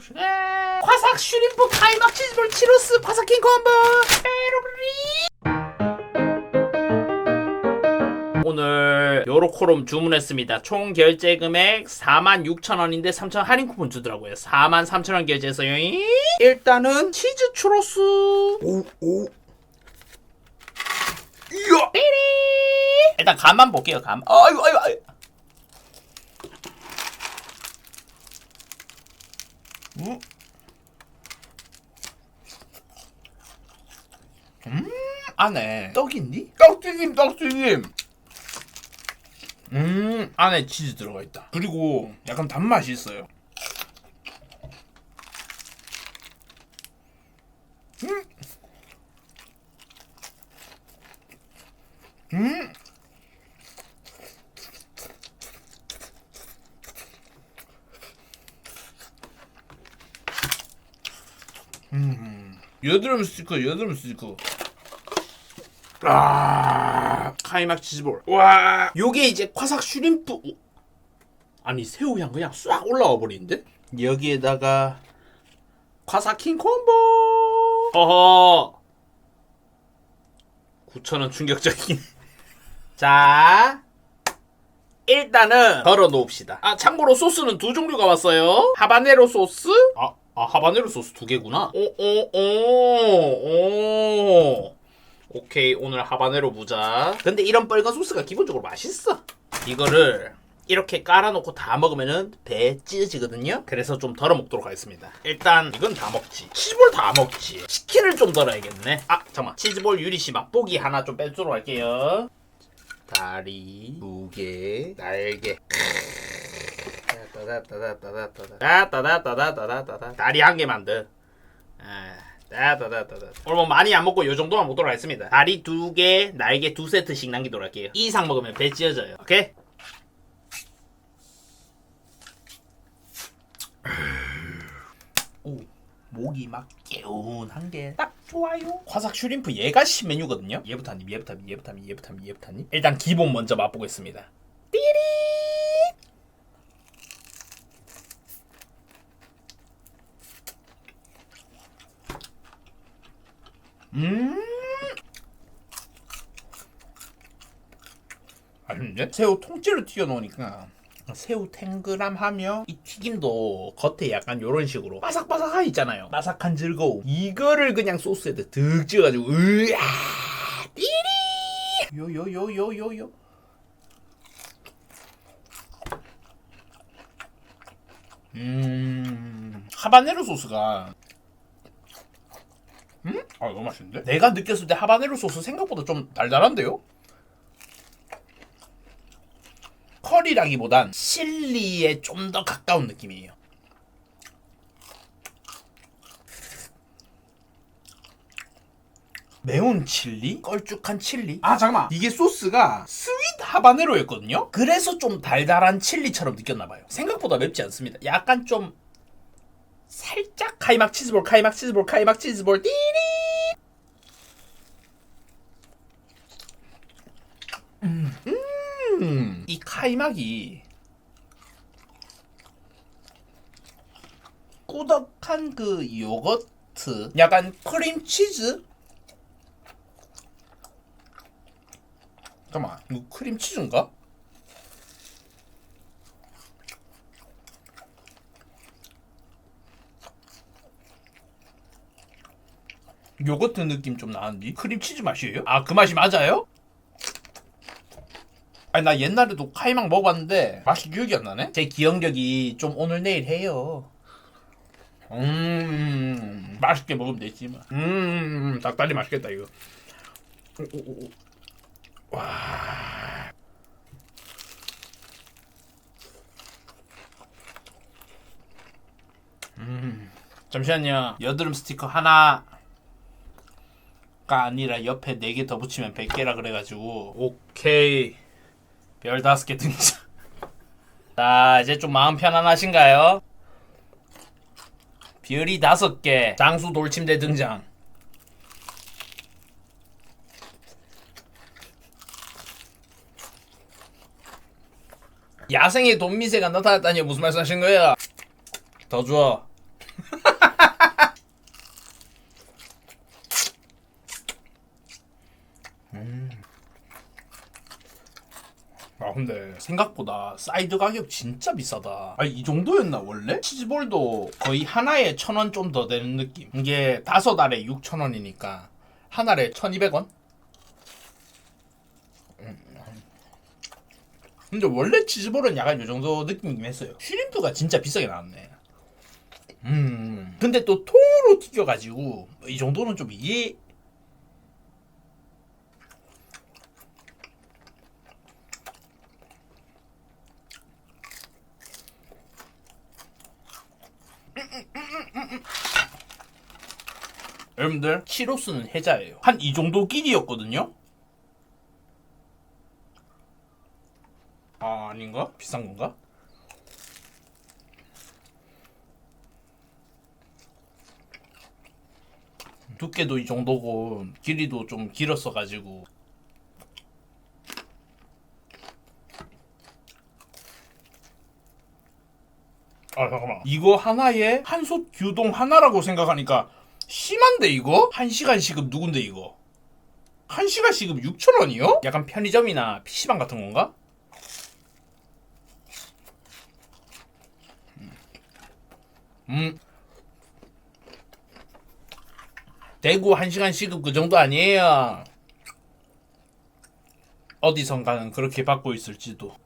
봅시다. 화삭 슈림프 카이막 치즈볼 치로스 바삭킹 콤보. 오늘 요로코롬 주문했습니다. 총 결제 금액 46,000원인데 3,000원 할인 쿠폰 주더라고요. 43,000원 결제했어요. 일단은 치즈 추로스. 오, 오. 이야! 일단 간만 볼게요. 간. 아이고 아이고 아이고. 음. 음, 안에 떡이 있니? 떡튀김, 떡튀김. 음, 안에 치즈 들어가 있다. 그리고 약간 단맛이 있어요. 음. 음. 여드름 스티커, 여드름 스티커. 아, 카이막 치즈볼. 와. 요게 이제 화삭 슈림프. 오. 아니 새우 향 그냥 싹 올라와 버리는데? 여기에다가 화삭킹 콤보. 어허. 9,000원 충격적인. 자. 일단은 덜어 놓읍시다. 아, 참고로 소스는 두 종류가 왔어요. 하바네로 소스? 아, 아 하바네로 소스 두 개구나. 오, 오, 오, 오. 오케이, 오늘 하바네로 무자. 근데 이런 빨간 소스가 기본적으로 맛있어. 이거를 이렇게 깔아놓고 다 먹으면은 배 찢어지거든요. 그래서 좀 덜어 먹도록 하겠습니다. 일단 이건 다 먹지. 치즈볼 다 먹지. 치킨을 좀 덜어야겠네. 아 잠깐. 치즈볼 유리씨 맛보기 하나 좀 빼주도록 할게요. 다리 두 개, 날개. 따다따다따다따다. 다리 한 개만 더. 아, 따다다다다. 오늘 뭐 많이 안 먹고 요 정도만 먹도록 하겠습니다. 다리 두 개, 날개 두 세트씩 남기도록 할게요. 이 이상 먹으면 배 찢어져요. 오케이? 오, 목이 막 개운한 게 딱 좋아요. 화삭 슈림프 얘가 신메뉴거든요. 얘부터 한 입, 얘부터 한 입, 얘부터 한 입, 얘부터 한 입, 얘부터 한 입. 일단 기본 먼저 맛보겠습니다. 띠리. 음. 맛있는데? 새우 통째로 튀겨 놓으니까 새우 탱글함하며 이 튀김도 겉에 약간 요런 식으로 바삭바삭한 있잖아요 바삭한 즐거움 이거를 그냥 소스에다 득 찍어가지고 으아 띠리 요요요요요요 음 하바네로 소스가 음? 아, 너무 맛있는데? 내가 느꼈을 때 하바네로 소스 생각보다 좀 달달한데요? 커리라기보단 칠리에 좀 더 가까운 느낌이에요. 매운 칠리? 걸쭉한 칠리? 아, 잠깐만. 이게 소스가 스윗 하바네로였거든요? 그래서 좀 달달한 칠리처럼 느꼈나봐요. 생각보다 맵지 않습니다. 약간 좀 살짝 카이막 치즈볼, 카이막 치즈볼, 카이막 치즈볼, 띠리! 음, 이 카이막이 꾸덕한 그 요거트, 약간 크림치즈? 잠깐만, 이거 크림치즈인가? 요거트 느낌 좀 나는데 크림치즈 맛이에요? 아 그 맛이 맞아요? 아니 나 옛날에도 카이막 먹어봤는데 맛이 기억이 안 나네? 제 기억력이 좀 오늘 내일 해요 음 맛있게 먹으면 되지 뭐. 음 닭다리 맛있겠다 이거. 와 음, 잠시만요. 여드름 스티커 하나 가 아니라 옆에 4개 더 붙이면 100개라 그래가지고 오케이 별 5개 등장 자 이제 좀 마음 편안하신가요? 별이 5개 장수 돌침대 등장 야생의 돈미새가 나타났다니 무슨 말씀 하신 거예요? 더 줘. 근데 생각보다 사이드 가격 진짜 비싸다. 아니 이 정도였나 원래? 치즈볼도 거의 하나에 천 원 좀 더 되는 느낌. 이게 다섯 알에 6천 원이니까 한 알에 1,200원? 음. 근데 원래 치즈볼은 약간 이 정도 느낌이긴 했어요. 슈림프가 진짜 비싸게 나왔네. 음. 근데 또 통으로 튀겨가지고 이 정도는 좀 이해. 여러분들 키로수는 해자예요. 한 이 정도 길이였거든요. 아 아닌가? 비싼 건가? 두께도 이 정도고 길이도 좀 길었어 가지고 아 잠깐만 이거 하나에 한솥 규동 하나라고 생각하니까 심한데 이거? 한 시간 시급 누군데 이거? 한 시간 시급 6천 원이요? 약간 편의점이나 PC방 같은 건가? 음. 대구 한 시간 시급 그 정도 아니에요. 어디선가는 그렇게 받고 있을지도.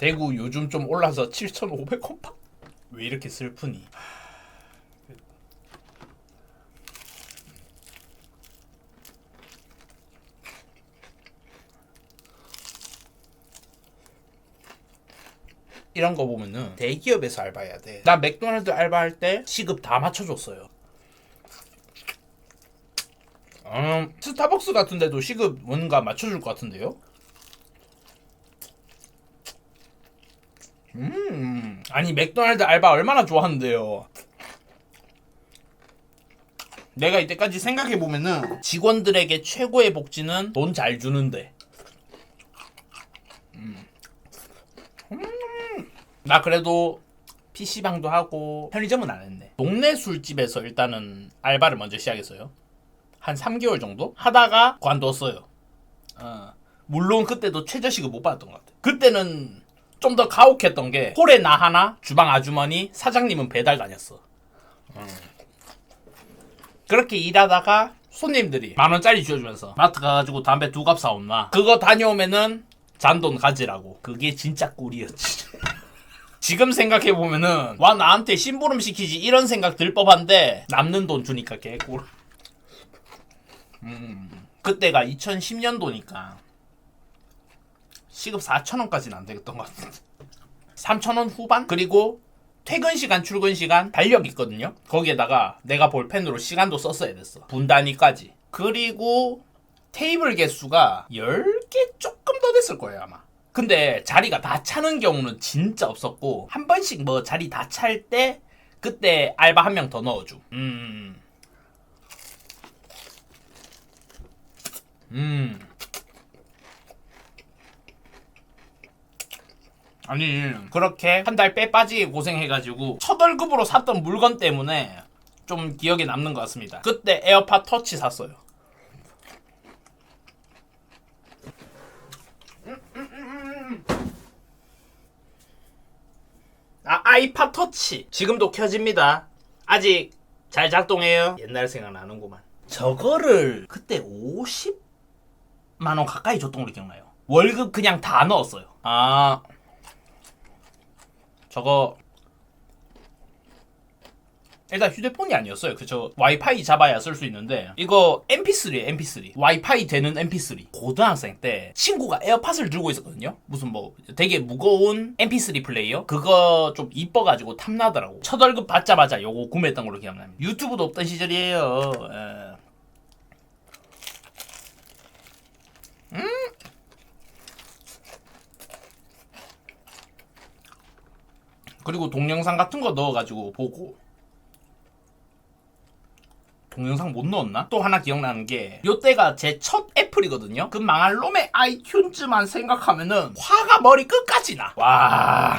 대구 요즘 좀 올라서 7,500원 파. 왜 이렇게 슬프니? 이런 거 보면은 대기업에서 알바해야 돼. 나 맥도날드 알바할 때 시급 다 맞춰줬어요. 음, 스타벅스 같은 데도 시급 뭔가 맞춰줄 것 같은데요? 음, 아니 맥도날드 알바 얼마나 좋아하는데요. 내가 이때까지 생각해 보면은 직원들에게 최고의 복지는 돈 잘 주는데. 음. 음. 나 그래도 PC방도 하고 편의점은 안 했네. 동네 술집에서 일단은 알바를 먼저 시작했어요. 한 3개월 정도 하다가 관뒀어요. 어. 물론 그때도 최저시급 못 받았던 것 같아. 그때는 좀 더 가혹했던 게 홀에 나 하나, 주방 아주머니, 사장님은 배달 다녔어. 음. 그렇게 일하다가 손님들이 만 원짜리 주어주면서 마트 가가지고 담배 두 갑 사온나. 그거 다녀오면은 잔돈 가지라고. 그게 진짜 꿀이었지. 지금 생각해 보면은 와 나한테 심부름 시키지 이런 생각 들 법한데 남는 돈 주니까 개꿀. 음. 그때가 2010년도니까 시급 4천원까지는 안 되겠던 것 같은데 3천원 후반? 그리고 퇴근 시간, 출근 시간 달력 있거든요. 거기에다가 내가 볼펜으로 시간도 썼어야 됐어. 분단위까지. 그리고 테이블 개수가 10개 조금 더 됐을 거예요, 아마. 근데 자리가 다 차는 경우는 진짜 없었고 한 번씩 뭐 자리 다 찰 때 그때 알바 한 명 더 넣어줘. 음. 음. 아니 그렇게 한 달 빼 빠지게 고생해가지고 첫 월급으로 샀던 물건 때문에 좀 기억에 남는 것 같습니다. 그때 에어팟 터치 샀어요. 아 아이팟 터치 지금도 켜집니다. 아직 잘 작동해요. 옛날 생각나는구만. 저거를 그때 50만 원 가까이 줬던 걸로 기억나요. 월급 그냥 다 넣었어요. 아 저거 일단 휴대폰이 아니었어요. 그저 와이파이 잡아야 쓸 수 있는데 이거 MP3에 MP3 와이파이 되는 MP3 고등학생 때 친구가 에어팟을 들고 있었거든요. 무슨 뭐 되게 무거운 MP3 플레이어 그거 좀 이뻐가지고 탐나더라고. 첫 월급 받자마자 요거 구매했던 걸로 기억납니다. 유튜브도 없던 시절이에요. 예. 그리고 동영상 같은 거 넣어가지고 보고 동영상 못 넣었나? 또 하나 기억나는 게 요때가 제 첫 애플이거든요 그 망할 놈의 아이튠즈만 생각하면은 화가 머리 끝까지 나 와...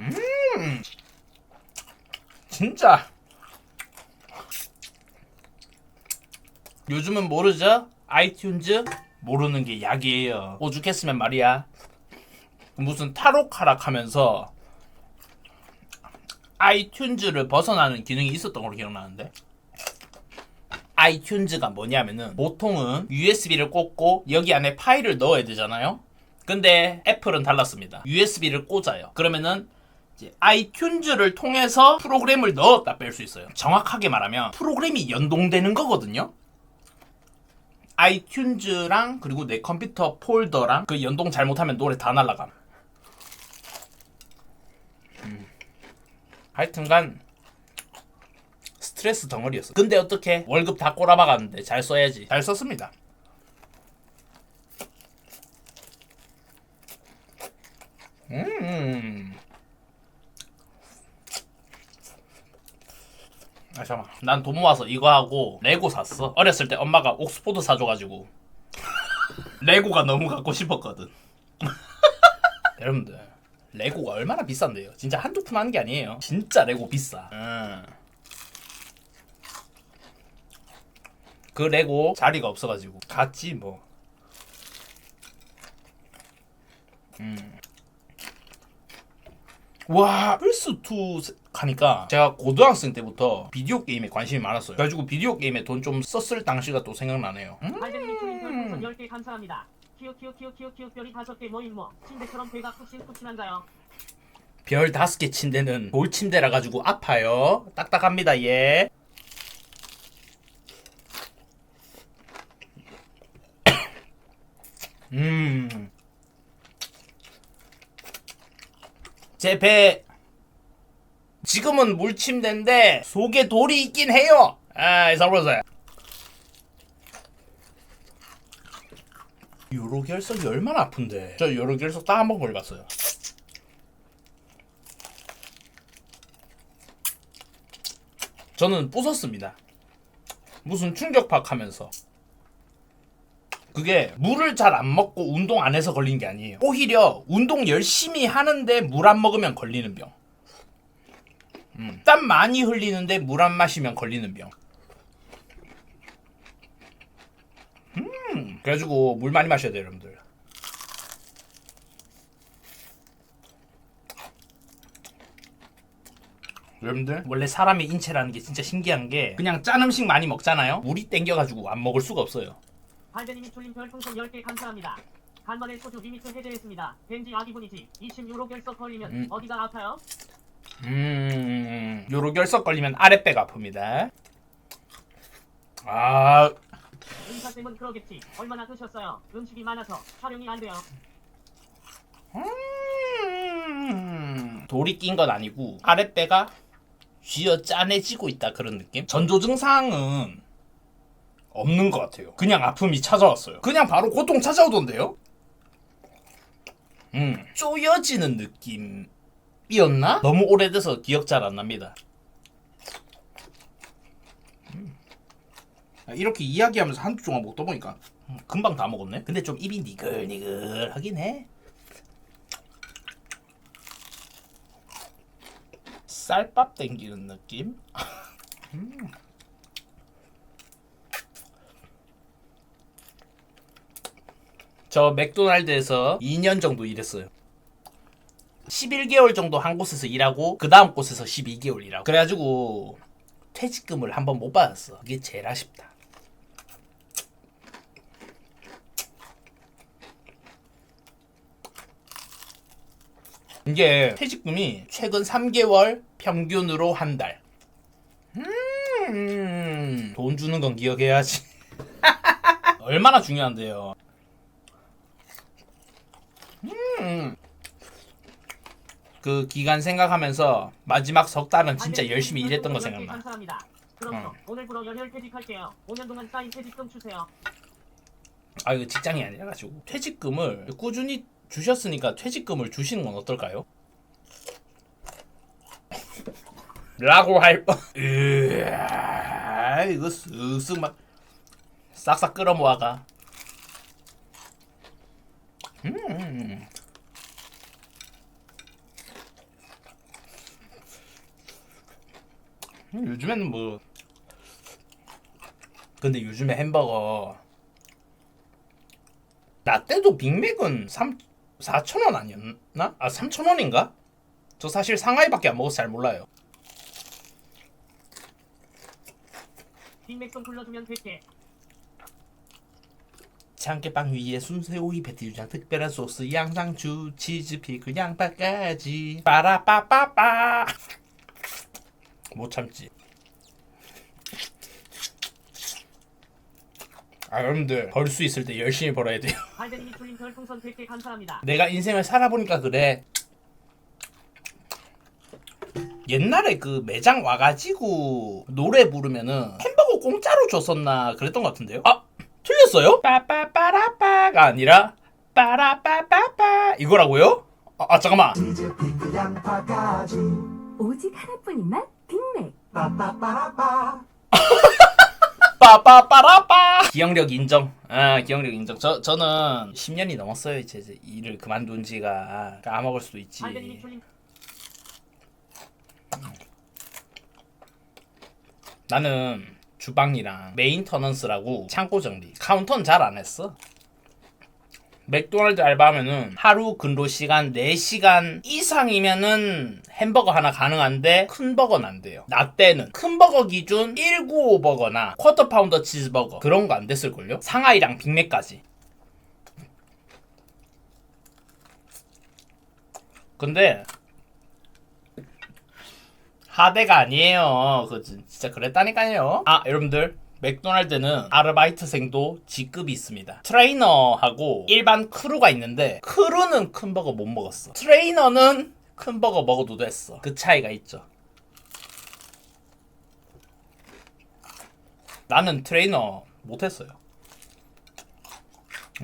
음. 진짜. 요즘은 모르죠? 아이튠즈? 모르는 게 약이에요. 오죽했으면 말이야. 무슨 타로카락 하면서 아이튠즈를 벗어나는 기능이 있었던 걸로 기억나는데. 아이튠즈가 뭐냐면은 보통은 USB를 꽂고 여기 안에 파일을 넣어야 되잖아요. 근데 애플은 달랐습니다. USB를 꽂아요. 그러면은 아이튠즈를 통해서 프로그램을 넣었다 뺄 수 있어요. 정확하게 말하면 프로그램이 연동되는 거거든요. 아이튠즈랑 그리고 내 컴퓨터 폴더랑 그 연동 잘못하면 노래 다 날라감. 음. 하여튼간 스트레스 덩어리였어. 근데 어떻게 월급 다 꼬라박았는데 잘 써야지. 잘 썼습니다. 음. 아 잠깐. 난돈 모아서 이거 하고 레고 샀어. 어렸을 때 엄마가 옥스포드 사줘가지고 레고가 너무 갖고 싶었거든. 여러분들 레고가 얼마나 비싼데요? 진짜 한두 푼 하는 게 아니에요. 진짜 레고 비싸. 음. 그 레고 자리가 없어가지고 갔지 뭐. 음. 와 플스2 가니까 제가 고등학생 때부터 비디오 게임에 관심이 많았어요. 그래가지고 비디오 게임에 돈 좀 썼을 당시가 또 생각나네요. 음? 발견님 투님 별풍선 10개 감사합니다. 키우 키우 키우 키우 키우 별이 5개 모임 뭐 침대처럼 배가 푹신푹신한가요? 별 다섯 개 침대는 돌 침대라 가지고 아파요. 딱딱합니다 얘. 음. 제 배 지금은 물침대인데 속에 돌이 있긴 해요. 아, 써보세요. 요로 결석이 얼마나 아픈데? 저 요로 결석 딱 한 번 걸려봤어요. 저는 부쉈습니다. 무슨 충격파 하면서. 그게 물을 잘 안 먹고 운동 안 해서 걸린 게 아니에요. 오히려 운동 열심히 하는데 물 안 먹으면 걸리는 병. 음, 땀 많이 흘리는데 물 안 마시면 걸리는 병. 음, 그래가지고 물 많이 마셔야 돼요, 여러분들. 여러분들 원래 사람의 인체라는 게 진짜 신기한 게 그냥 짠 음식 많이 먹잖아요 물이 땡겨가지고 안 먹을 수가 없어요 발견님이 툴님 별풍선 10개 감사합니다. 간만에 소주 리미트 해제했습니다. 벤지 아기분이지. 20유로 결석 걸리면 음. 어디가 아파요? 음 요로 결석 걸리면 아랫배가 아픕니다 아 의사쌤은 그러겠지. 얼마나 드셨어요? 음식이 많아서 촬영이 안 돼요. 음, 돌이 낀 건 아니고 아랫배가 쥐어 짜내지고 있다 그런 느낌? 전조 증상은 없는 것 같아요. 그냥 아픔이 찾아왔어요. 그냥 바로 고통 찾아오던데요? 음, 쪼여지는 느낌이었나? 너무 오래돼서 기억 잘 안 납니다. 음. 아, 이렇게 이야기하면서 한두 조각 먹다 보니까 음, 금방 다 먹었네. 근데 좀 입이 니글니글하긴 해. 쌀밥 땡기는 느낌? 음. 저 맥도날드에서 2년 정도 일했어요. 11개월 정도 한 곳에서 일하고 그 다음 곳에서 12개월 일하고 그래가지고 퇴직금을 한번 못 받았어. 그게 제일 아쉽다. 이게 퇴직금이 최근 3개월 평균으로 한 달. 음, 돈 주는 건 기억해야지. 얼마나 중요한데요. 그 기간 생각하면서 마지막 석 달은 진짜 발견님 열심히 일했던 거 별풍선 10개 생각나. 감사합니다. 그럼 어. 오늘부로 연혈 퇴직할게요. 5년 동안 쌓인 퇴직금 주세요. 아 이거 직장이 아니라 가지고 퇴직금을 꾸준히 주셨으니까 퇴직금을 주시는 건 어떨까요? 라고 할 뻔. 으아, 이거 쓱쓱 막 싹싹 끌어 모아가. 음. 요즘에는 뭐 근데 요즘에 햄버거 나 때도 빅맥은 3 4,000원 아니었나? 아 3,000원인가? 저 사실 상하이밖에 안 먹어서 잘 몰라요. 빅맥송 불러주면 될게. 참깨빵 위에 순새우이 베티유장 특별한 소스 양상추 치즈 피클 양파까지 빠라빠빠빠 못 참지 아 여러분들 벌 수 있을 때 열심히 벌어야 돼요 발대님이 출린 별풍선 100개 감사합니다. 내가 인생을 살아보니까 그래 옛날에 그 매장 와가지고 노래 부르면은 햄버거 공짜로 줬었나 그랬던 것 같은데요? 아 틀렸어요? 빠빠빠라빠가 아니라 빠라빠빠빠 이거라고요? 아, 아 잠깐만 양파까지 오직 하나뿐인 맛 빅맥. 빠빠빠라빠. 빠빠빠라빠. 기억력 인정. 아 기억력 인정. 저, 저는 10년이 넘었어요. 이제 이제 일을 그만둔 지가 까먹을 수도 있지. 출린 나는 주방이랑 메인 터넌스라고 창고 정리. 카운터는 잘 안 했어 맥도날드 알바하면은 하루 근로 시간 4시간 이상이면은 햄버거 하나 가능한데 큰 버거는 안 돼요 나 때는 큰 버거 기준 195 버거나 쿼터 파운더 치즈버거 그런 거 안 됐을걸요? 상하이랑 빅맥까지 근데 하대가 아니에요. 그 진- 진짜 그랬다니까요. 아 여러분들 맥도날드는 아르바이트생도 직급이 있습니다. 트레이너하고 일반 크루가 있는데 크루는 큰 버거 못 먹었어. 트레이너는 큰 버거 먹어도 됐어. 그 차이가 있죠. 나는 트레이너 못했어요.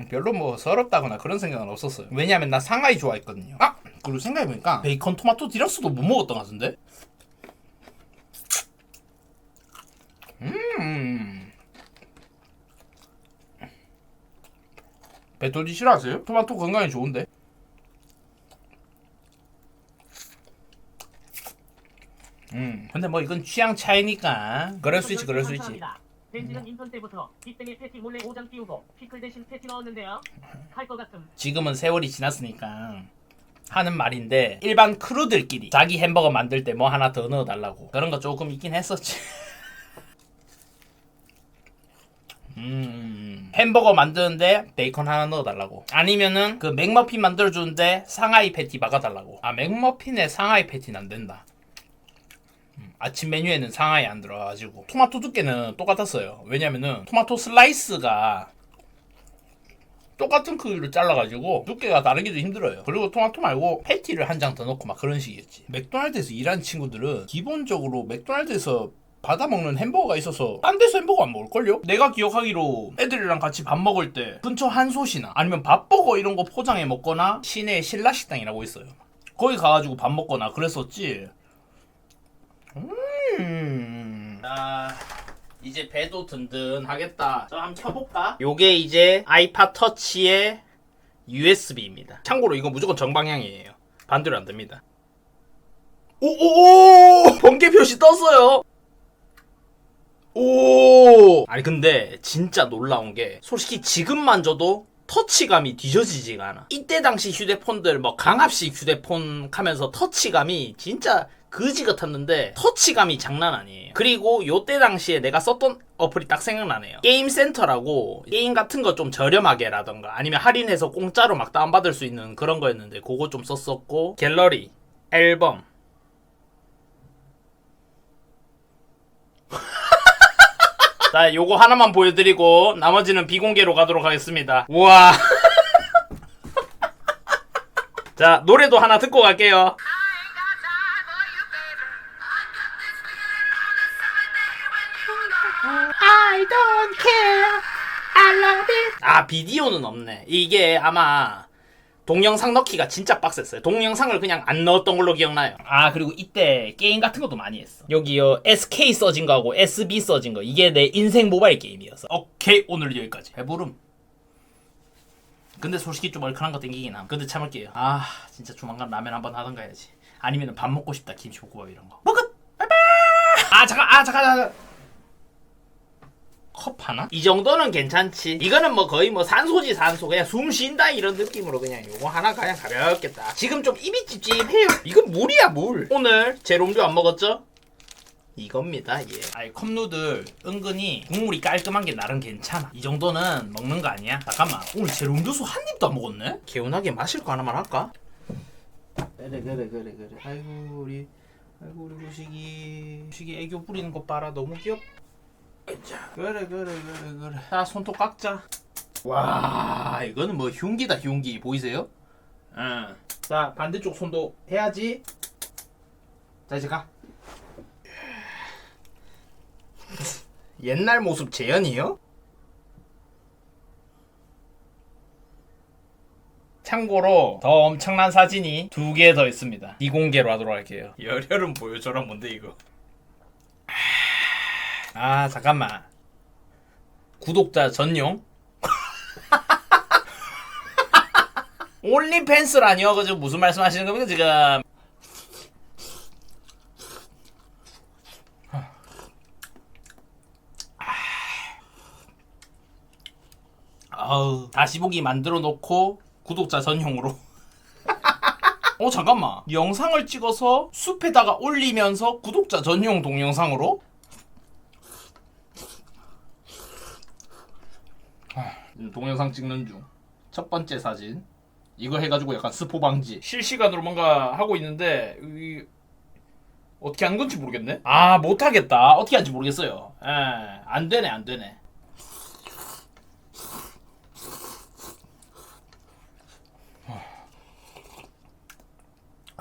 별로 뭐 서럽다거나 그런 생각은 없었어요. 왜냐면 나 상하이 좋아했거든요. 아 그리고 생각해보니까 베이컨 토마토 디럭스도 못 먹었던 것 같은데? 음. 배토지 싫어하세요? 토마토 건강에 좋은데. 음. 근데 뭐 이건 취향 차이니까. 그럴 수 있지, 그럴 수 있지. 벤지는 인턴 때부터 빅뱅에 패티 몰래 5장 띄우고 피클 대신 패티 넣었는데요. 할것 같음. 지금은 세월이 지났으니까 하는 말인데 일반 크루들끼리 자기 햄버거 만들 때 뭐 하나 더 넣어달라고 그런 거 조금 있긴 했었지. 음. 햄버거 만드는데 베이컨 하나 넣어달라고. 아니면은 그 맥머핀 만들어주는데 상하이 패티 박아달라고. 아 맥머핀에 상하이 패티는 안 된다. 음, 아침 메뉴에는 상하이 안 들어가가지고. 토마토 두께는 똑같았어요. 왜냐면은 토마토 슬라이스가 똑같은 크기로 잘라가지고 두께가 다르기도 힘들어요. 그리고 토마토 말고 패티를 한 장 더 넣고 막 그런 식이었지. 맥도날드에서 일하는 친구들은 기본적으로 맥도날드에서 받아 먹는 햄버거가 있어서 딴 데서 햄버거 안 먹을걸요? 내가 기억하기로 애들이랑 같이 밥 먹을 때 근처 한솥이나 아니면 밥버거 이런 거 포장해 먹거나 시내 신라식당이라고 있어요. 거기 가가지고 밥 먹거나 그랬었지. 음. 아. 이제 배도 든든하겠다. 저 한번 켜볼까? 요게 이제 아이팟 터치의 USB입니다. 참고로 이거 무조건 정방향이에요. 반대로 안 됩니다. 오오오! 번개 표시 떴어요. 오! 아니 근데 진짜 놀라운 게 솔직히 지금 만 져도 터치감이 뒤져지지가 않아. 이때 당시 휴대폰들 뭐 강압식 휴대폰 하면서 터치감이 진짜 그지 같았는데 터치감이 장난 아니에요. 그리고 요때 당시에 내가 썼던 어플이 딱 생각나네요. 게임 센터라고 게임 같은 거 좀 저렴하게라던가 아니면 할인해서 공짜로 막 다운받을 수 있는 그런 거였는데 그거 좀 썼었고 갤러리, 앨범 자, 요거 하나만 보여드리고 나머지는 비공개로 가도록 하겠습니다. 우와. 자, 노래도 하나 듣고 갈게요. I don't care. I love it. 아, 비디오는 없네. 이게 아마 동영상 넣기가 진짜 빡셌어요. 동영상을 그냥 안 넣었던 걸로 기억나요. 아, 그리고 이때 게임 같은 것도 많이 했어. 여기요, SK 써진 거하고 SB 써진 거. 이게 내 인생 모바일 게임이었어. 오케이, 오늘 여기까지. 배부름. 근데 솔직히 좀 얼큰한 거 땡기긴 함. 근데 참을게요. 아, 진짜 조만간 라면 한번 하던가 해야지. 아니면 밥 먹고 싶다, 김치볶음밥 이런 거. 먹은! 바이바이! 아 잠깐 아 잠깐 잠깐 컵 하나? 이 정도는 괜찮지. 이거는 뭐 거의 뭐 산소지 산소 그냥 숨 쉰다 이런 느낌으로 그냥 요거 하나 그냥 가볍게 딱. 지금 좀 입이 찝찝해요. 이건 물이야 물. 오늘 제롬류 안 먹었죠? 이겁니다. 예. 아이 컵누들 은근히 국물이 깔끔한 게 나름 괜찮아 이 정도는 먹는 거 아니야? 잠깐만 오늘 제롬교수 한 입도 안 먹었네? 개운하게 마실 거 하나만 할까? 그래 그래 그래 그래. 아이고 우리 아이고 우리 구식이 구식이 애교 부리는 거 봐라 너무 귀엽. 자 그래 그래 그래 그래. 자 손톱 깎자. 와 이거는 뭐 흉기다 흉기 보이세요? 응. 자 반대쪽 손도 해야지. 자 이제 가. 옛날 모습 재현이요? 참고로 더 엄청난 사진이 두 개 더 있습니다 비공개로 하도록 할게요 열혈은 보여줘라 뭔데 이거 아 잠깐만. 구독자 전용? 올리팬스라니요? 그저 무슨 말씀 하시는 겁니까 지금? 아우 다시 보기 만들어 놓고 구독자 전용으로. 어 잠깐만. 영상을 찍어서 숲에다가 올리면서 구독자 전용 동영상으로 동영상 찍는 중. 첫 번째 사진. 이거 해가지고 약간 스포 방지. 실시간으로 뭔가 하고 있는데 이... 어떻게 한 건지 모르겠네. 아 못하겠다 어떻게 할지 모르겠어요 에 안 되네 안 되네.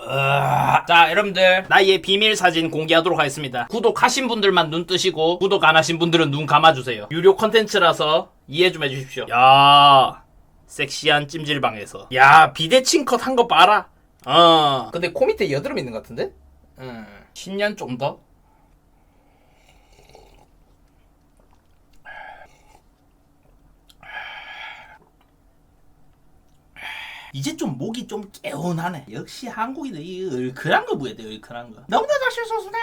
으아. 자 여러분들 나의 비밀 사진 공개하도록 하겠습니다 구독하신 분들만 눈 뜨시고 구독 안 하신 분들은 눈 감아주세요 유료 컨텐츠라서 이해 좀 해주십시오 야 섹시한 찜질방에서 야 비대칭 컷 한 거 봐라 어 근데 코 밑에 여드름 있는 것 같은데? 음, 10년 좀 더? 이제 좀 목이 좀 개운하네. 역시 한국인은 이 얼큰한 거 뭐야 돼, 얼큰한 거. 너무나 잘 씻었으네.